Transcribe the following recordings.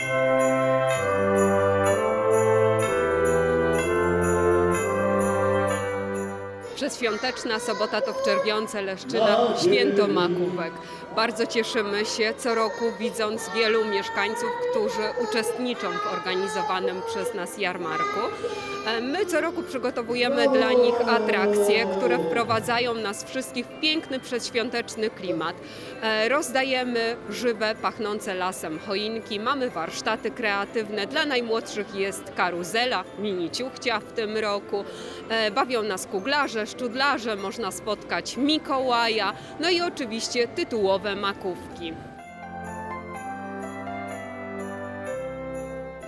Música Przedświąteczna sobota to w Czerwionce Leszczyna święto makówek. Bardzo cieszymy się co roku widząc wielu mieszkańców, którzy uczestniczą w organizowanym przez nas jarmarku. E, My co roku przygotowujemy dla nich atrakcje, które wprowadzają nas wszystkich w piękny przedświąteczny klimat. E, Rozdajemy żywe, pachnące lasem choinki, mamy warsztaty kreatywne. Dla najmłodszych jest karuzela, mini ciuchcia w tym roku. E, Bawią nas kuglarze, szczudlarze, można spotkać Mikołaja, no i oczywiście tytułowe makówki.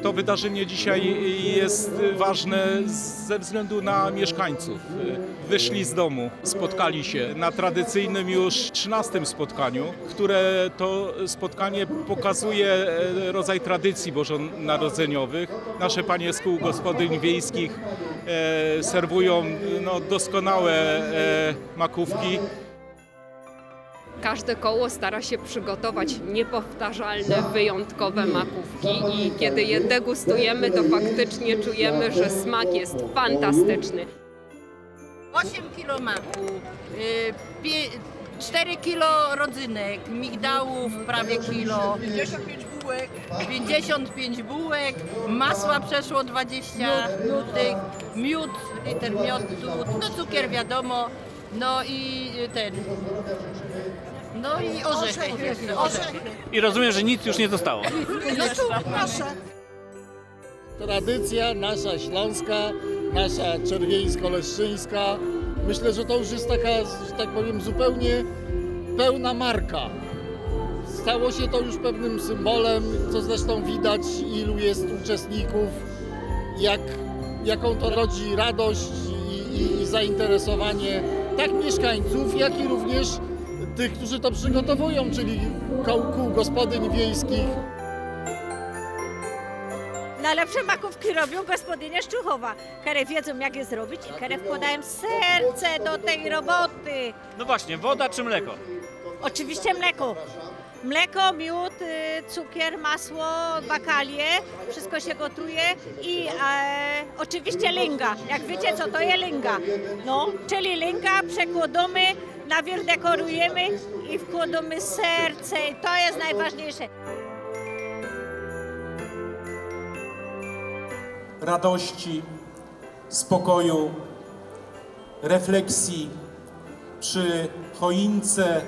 To wydarzenie dzisiaj jest ważne ze względu na mieszkańców. Wyszli z domu, spotkali się na tradycyjnym już 13 spotkaniu, które to spotkanie pokazuje e, rodzaj tradycji bożonarodzeniowych. Nasze panie z kół gospodyń wiejskich e, serwują no, doskonałe e, makówki. Każde koło stara się przygotować niepowtarzalne, wyjątkowe makówki i kiedy je degustujemy, to faktycznie czujemy, że smak jest fantastyczny. 8 kilo maku, y, pie- 4 kilo rodzynek, migdałów prawie kilo, 55 bułek, 55 bułek, masła przeszło 20 tych, miód, liter miodu, no cukier wiadomo, no i y, ten, no i orzechy. I rozumiem, że nic już nie zostało. No tu, proszę. tradycja nasza śląska, nasza czerwieńsko-leszczyńska. Myślę, że to już jest taka, że tak powiem, zupełnie pełna marka. Stało się to już pewnym symbolem, co zresztą widać, ilu jest uczestników, jak, jaką to rodzi radość i, i, i zainteresowanie tak mieszkańców, jak i również tych, którzy to przygotowują, czyli kół gospodyń wiejskich, Najlepsze makówki robią gospodynie Szczuchowa, które wiedzą jak je zrobić i które wkładają serce do tej roboty. No właśnie, woda czy mleko? Oczywiście mleko. Mleko, miód, y, cukier, masło, bakalie, wszystko się gotuje i e, oczywiście linga. Jak wiecie co to jest linga? No, czyli linga przekładamy, nawierzch dekorujemy i wkładamy serce i to jest najważniejsze. radości, spokoju, refleksji przy choince.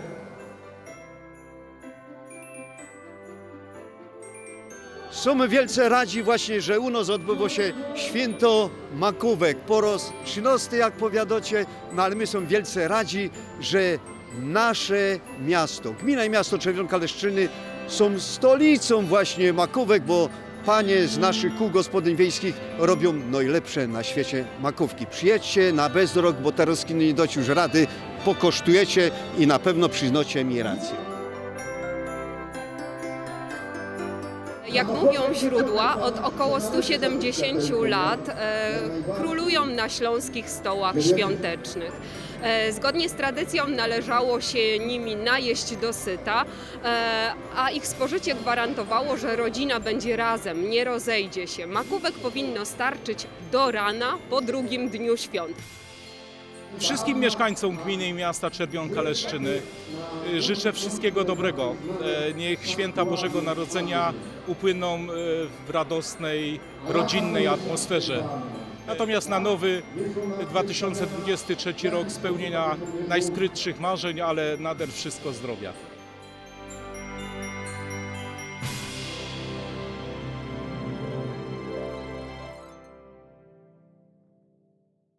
Są wielce radzi właśnie, że u nas odbyło się święto makówek po raz 13, jak powiadocie, no ale my są wielce radzi, że nasze miasto, gmina i miasto Czerwionka Leszczyny są stolicą właśnie makówek, bo panie z naszych kół gospodyń wiejskich robią najlepsze na świecie makówki. Przyjedźcie na bezrok, bo teraz nie dość już rady, pokosztujecie i na pewno przyznacie mi rację. Jak mówią źródła, od około 170 lat e, królują na śląskich stołach świątecznych. E, zgodnie z tradycją należało się nimi najeść dosyta, e, a ich spożycie gwarantowało, że rodzina będzie razem, nie rozejdzie się. Makówek powinno starczyć do rana po drugim dniu świąt. Wszystkim mieszkańcom gminy i miasta Czerwionka Leszczyny y, życzę wszystkiego dobrego. E, Niech święta Bożego Narodzenia upłyną e, w radosnej, rodzinnej atmosferze. Natomiast na nowy 2023 rok spełnienia najskrytszych marzeń, ale nader wszystko zdrowia.